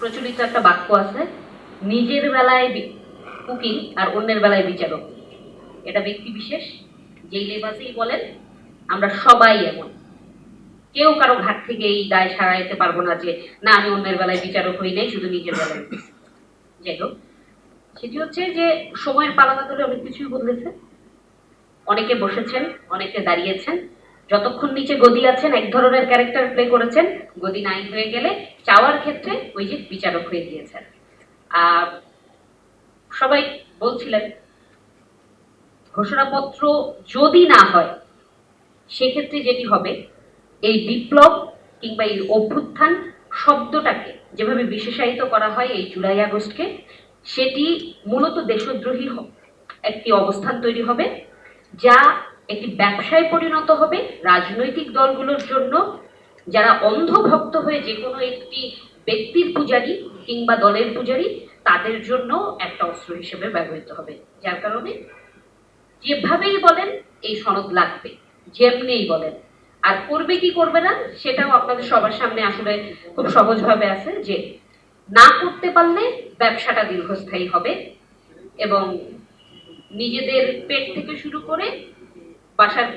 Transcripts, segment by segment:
প্রচলিত একটা বাক্য আছে, নিজের বেলায় উকিল আর অন্যের বেলায় বিচারক। এটা ব্যক্তি বিশেষ, যেই লেবাসেই বলেন, আমরা সবাই এমন। কেউ কারও ঘাট থেকে এই দায় সারাইতে পারব না যে, না, আমি অন্যের বেলায় বিচারক হই নাই, শুধু নিজের বেলায়। যাই হোক, সেটি হচ্ছে যে, সময়ের ধরে অনেক কিছুই বদলেছে। অনেকে বসেছেন, অনেকে দাঁড়িয়েছেন। যতক্ষণ নিচে গদি আছেন, এক ধরনের ক্যারেক্টার প্লে করেছেন, গদি নাই হয়ে গেলে চাওয়ার ক্ষেত্রে ওই যে বিচারক হয়ে গিয়েছেন। আর সবাই বলছিলেন, ঘোষণাপত্র যদি না হয়, সেক্ষেত্রে যেটি হবে, এই বিপ্লব কিংবা এই অভ্যুত্থান শব্দটাকে যেভাবে বিশেষায়িত করা হয় এই জুলাই আগস্টকে, সেটি মূলত দেশদ্রোহী একটি অবস্থান তৈরি হবে, যা একটি ব্যবসায় পরিণত হবে। রাজনৈতিক দলগুলোর জন্য যারা অন্ধভক্ত হয়ে যে কোনো একটি ব্যক্তির পূজারী কিংবা দলের পূজারী, তাদের জন্য একটা অস্ত্র হিসেবে ব্যবহৃত হবে। যার কারণে যেভাবেই বলেন, এই সনদ লাগবে। যেমনিই বলেন। আর করবে কি করবে না, সেটাও আপনাদের সবার সামনে আসলে খুব সহজভাবে আছে যে না করতে পারলে ব্যবসাটা দীর্ঘস্থায়ী হবে এবং নিজেদের পেট থেকে শুরু করে বাসার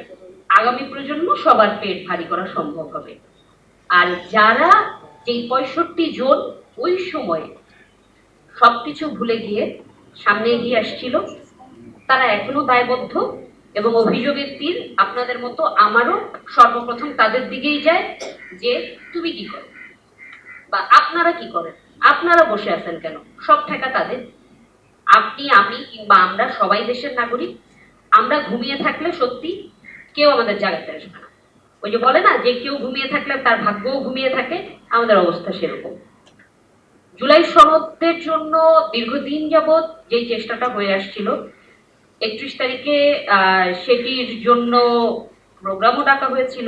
আগামী প্রজন্ম সবার পেট ভারী করা সম্ভব হবে। আর যারা যেই পঁয়ষট্টি জন ওই সময়ে সবকিছু ভুলে গিয়ে সামনে এগিয়ে আসছিল, তারা এখনও দায়বদ্ধ এবং অভিযোগের তীর আপনাদের মতো আমারও সর্বপ্রথম তাদের দিকেই যায় যে, তুমি কি করো? বা, আপনারা কি করেন? আপনারা বসে আছেন কেন? সব ঠেকা তাদের। আপনি, আমি কিংবা আমরা সবাই দেশের নাগরিক আমরা ঘুমিয়ে থাকলে সত্যি কেউ আমাদের জাগাতে আসবে না। ওই যে বলে না, যে কেউ ঘুমিয়ে থাকলে তার ভাগ্যও ঘুমিয়ে থাকে, আমাদের অবস্থা সেরকম। জুলাই সনদের জন্য দীর্ঘদিন যাবৎ যেই চেষ্টাটা হয়ে আসছিল, একত্রিশ তারিখে সেটির জন্য প্রোগ্রামও ডাকা হয়েছিল,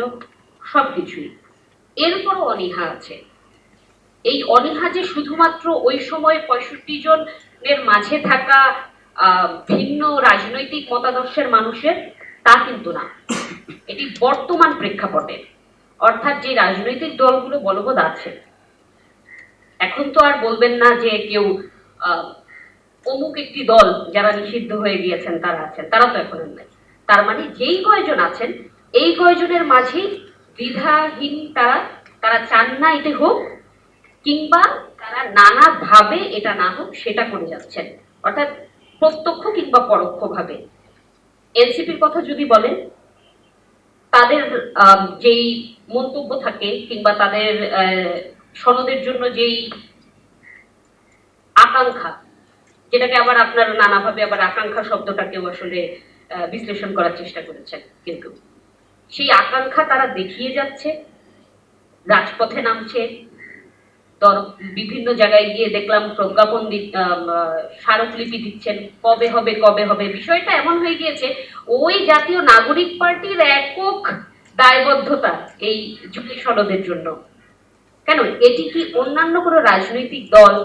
সবকিছুই। এরপরও অনীহা আছে। এই অনীহা যে শুধুমাত্র ওই সময় পঁয়ষট্টি জনের মাঝে থাকা ভিন্ন রাজনৈতিক মতাদর্শের মানুষের, তা কিন্তু না। এটি বর্তমান প্রেক্ষাপটে। অর্থাৎ যে রাজনৈতিক দলগুলো বলবৎ আছে, এখন তো আর বলবেন না যে কেউ অমুক একটি দল যারা নিষিদ্ধ হয়ে গিয়েছেন, তারা আছেন। তারা তো এখন নাই। তার মানে যেই কয়জন আছেন, এই কয়জনের মাঝেই দ্বিধাহীন তারা তারা চান না এটি হোক, কিংবা তারা নানাভাবে এটা না হোক, সেটা করে যাচ্ছেন। অর্থাৎ প্রত্যক্ষ কিংবা পরোক্ষভাবে। এনসিপির কথা যদি বলেন, তাদের যেই মন্তব্য থাকে কিংবা তাদের সনদের জন্য যেই আকাঙ্ক্ষা, যেটাকে আবার আপনার নানাভাবে আবার আকাঙ্ক্ষা শব্দটাকেও আসলে বিশ্লেষণ করার চেষ্টা করেছেন কিন্তু। সেই আকাঙ্ক্ষা তারা দেখিয়ে যাচ্ছে, রাজপথে নামছে বিভিন্ন জায়গায় গিয়ে দেখলাম প্রজ্ঞাপন স্মারকলিপি দিচ্ছেন, কবে হবে কবে হবে। বিষয়টা এমন হয়ে গিয়েছে, ওই জাতীয় নাগরিক পার্টির একক দায়বদ্ধতা এই জুলি সনদের জন্য। কেন? এটি কি অন্যান্য কোনো রাজনৈতিক দল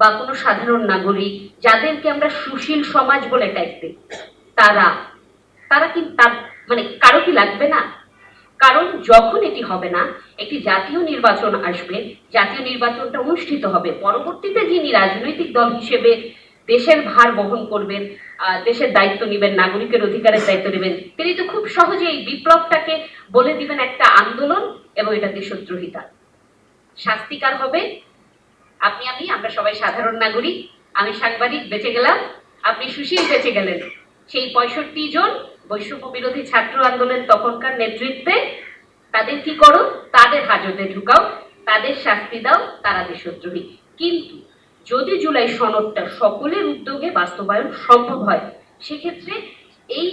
বা কোনো সাধারণ নাগরিক যাদেরকে আমরা সুশীল সমাজ বলে ট্যাগ দিই তারা তারা কি তার মানে কারও কি লাগবে না? কারণ যখন এটি হবে না একটি জাতীয় নির্বাচন আসবে। জাতীয় নির্বাচনটা অনুষ্ঠিত হবে। পরবর্তীতে যিনি রাজনৈতিক দল হিসেবে দেশের ভার বহন করবেন দেশের দায়িত্ব নেবেন, নাগরিকের অধিকারের দায়িত্ব নেবেন, তিনি তো খুব সহজেই বিপ্লবটাকে বলে দিবেন একটা আন্দোলন এবং এটা দেশদ্রোহিতা। শাস্তিকার হবে? আপনি আমি, আমরা সবাই সাধারণ নাগরিক। আমি সাংবাদিক, বেঁচে গেলাম। আপনি সুশীল, বেঁচে গেলেন। সেই পঁয়ষট্টি জন বৈষম্য বিরোধী ছাত্র আন্দোলন তখনকার নেতৃত্বে, তাদের কি করো? তাদের হাজতে ঢুকাও, তাদের শাস্তি দাও, তারা দেশদ্রোহী। কিন্তু যদি জুলাই সনদটা সকলের উদ্যোগে বাস্তবায়ন সম্ভব হয়, সেক্ষেত্রে এই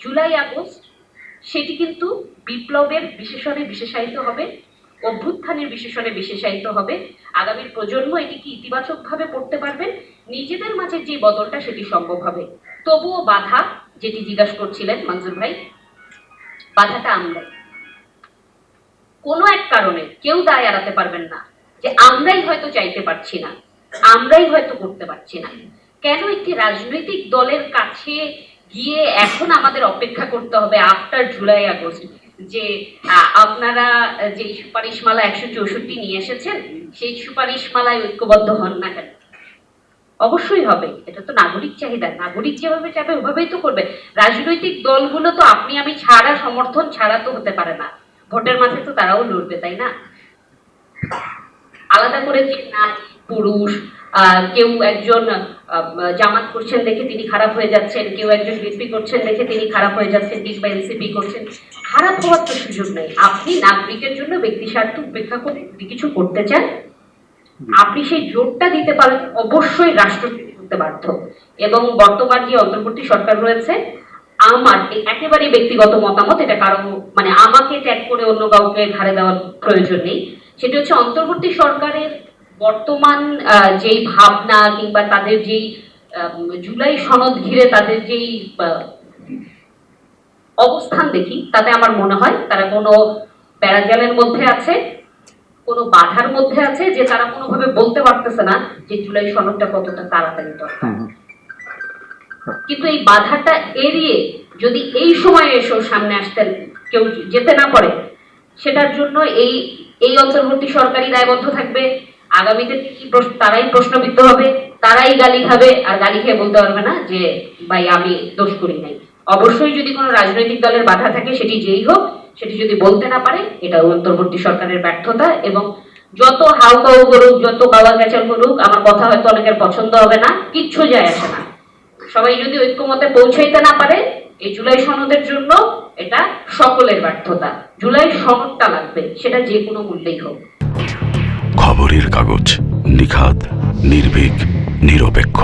জুলাই আগস্ট সেটি কিন্তু বিপ্লবের বিশেষণে বিশেষায়িত হবে, অভ্যুত্থানের বিশেষণে বিশেষায়িত হবে। আগামীর প্রজন্ম এটিকে ইতিবাচকভাবে পড়তে পারবেন? নিজেদের মাঝে যে বদলটা সেটি সম্ভব হবে। তবুও বাধা যেটি জিজ্ঞাসা করছিলেন মঞ্জুর ভাই, বাধাটা আমরাই কোনো এক কারণে কেউ দায় এড়াতে পারবেন না যে আমরাই হয়তো চাইতে পারছি না, আমরাই হয়তো করতে পারছি না। কেন একটি রাজনৈতিক দলের কাছে গিয়ে এখন আমাদের অপেক্ষা করতে হবে আফটার জুলাই আগস্ট যে আপনারা যে সুপারিশমালা একশো চৌষট্টি নিয়ে এসেছেন, সেই সুপারিশমালায় ঐক্যবদ্ধ হন না কেন? অবশ্যই হবে, এটা তো নাগরিক চাহিদা। নাগরিক যেভাবে চাবে ওভাবেই তো করবে। রাজনৈতিক দলগুলো তো আপনি আমি ছাড়া, সমর্থন ছাড়া তো হতে পারে না। ভোটের মাঠে তো তারাও লড়বে, তাই না? আলাদা করে যে নারী, পুরুষ কেউ একজন জামাত করছেন দেখে তিনি খারাপ হয়ে যাচ্ছেন, কেউ একজন বিএনপি করছেন দেখে তিনি খারাপ হয়ে যাচ্ছেন কিংবা এনসিপি করছেন। খারাপ হওয়ার তো সুযোগ নেই। আপনি নাগরিকের জন্য ব্যক্তি স্বার্থ উপেক্ষা করে যদি কিছু করতে চান, আপনি সেই জোরটা দিতে পারেন, অবশ্যই রাষ্ট্র করতে বাধ্য। এবং বর্তমান যে অন্তর্বর্তী সরকার রয়েছে আমার এই একেবারে ব্যক্তিগত মতামত, এটা কারও মানে আমাকে ত্যাগ করে অন্য কাউকে ঘাড়ে দেওয়ার প্রয়োজন নেই। সেটা হচ্ছে অন্তর্বর্তী সরকারের বর্তমান যেই ভাবনা কিংবা তাদের যেই জুলাই সনদ ঘিরে তাদের যেই অবস্থান দেখি, তাতে আমার মনে হয় তারা কোনো প্যারাজালের মধ্যে আছে, কোনো বাধার মধ্যে আছে যে তারা কোনোভাবে বলতে পারতেছে না যে জুলাই সনদটা কতটা তাড়াতাড়ি দরকার। কিন্তু এই বাধাটা এড়িয়ে যদি এই সময়ে এসেও সামনে আসতেন, কেউ যেতে না পারে, সেটার জন্য এই এই অন্তর্বর্তী সরকারি দায়বদ্ধ থাকবে। আগামীতে কি তারাই প্রশ্নবিদ্ধ হবে, তারাই গালি খাবে, আর গালি খেয়ে বলতে পারবে না যে, ভাই, আমি দোষ করি নাই। অবশ্যই যদি কোনো রাজনৈতিক দলের বাধা থাকে, সেটি যেই হোক, সেটি যদি বলতে না পারে, এটা অন্তর্বর্তী সরকারের ব্যর্থতা এবং যত হাউ কাউ করুক, যত কাওয়া ক্যাচাল করুক, আমার কথা হয়তো অনেকের পছন্দ হবে না, কিচ্ছু যায় আসে না। সবাই যদি ঐক্যমতে পৌঁছাইতে না পারে, এই জুলাই সনদের জন্য এটা সকলের ব্যর্থতা। জুলাই সনদটা লাগবে, সেটা যে কোনো মূল্যেই হোক। খবরের কাগজ নিখাত নির্ভীক, নিরপেক্ষ।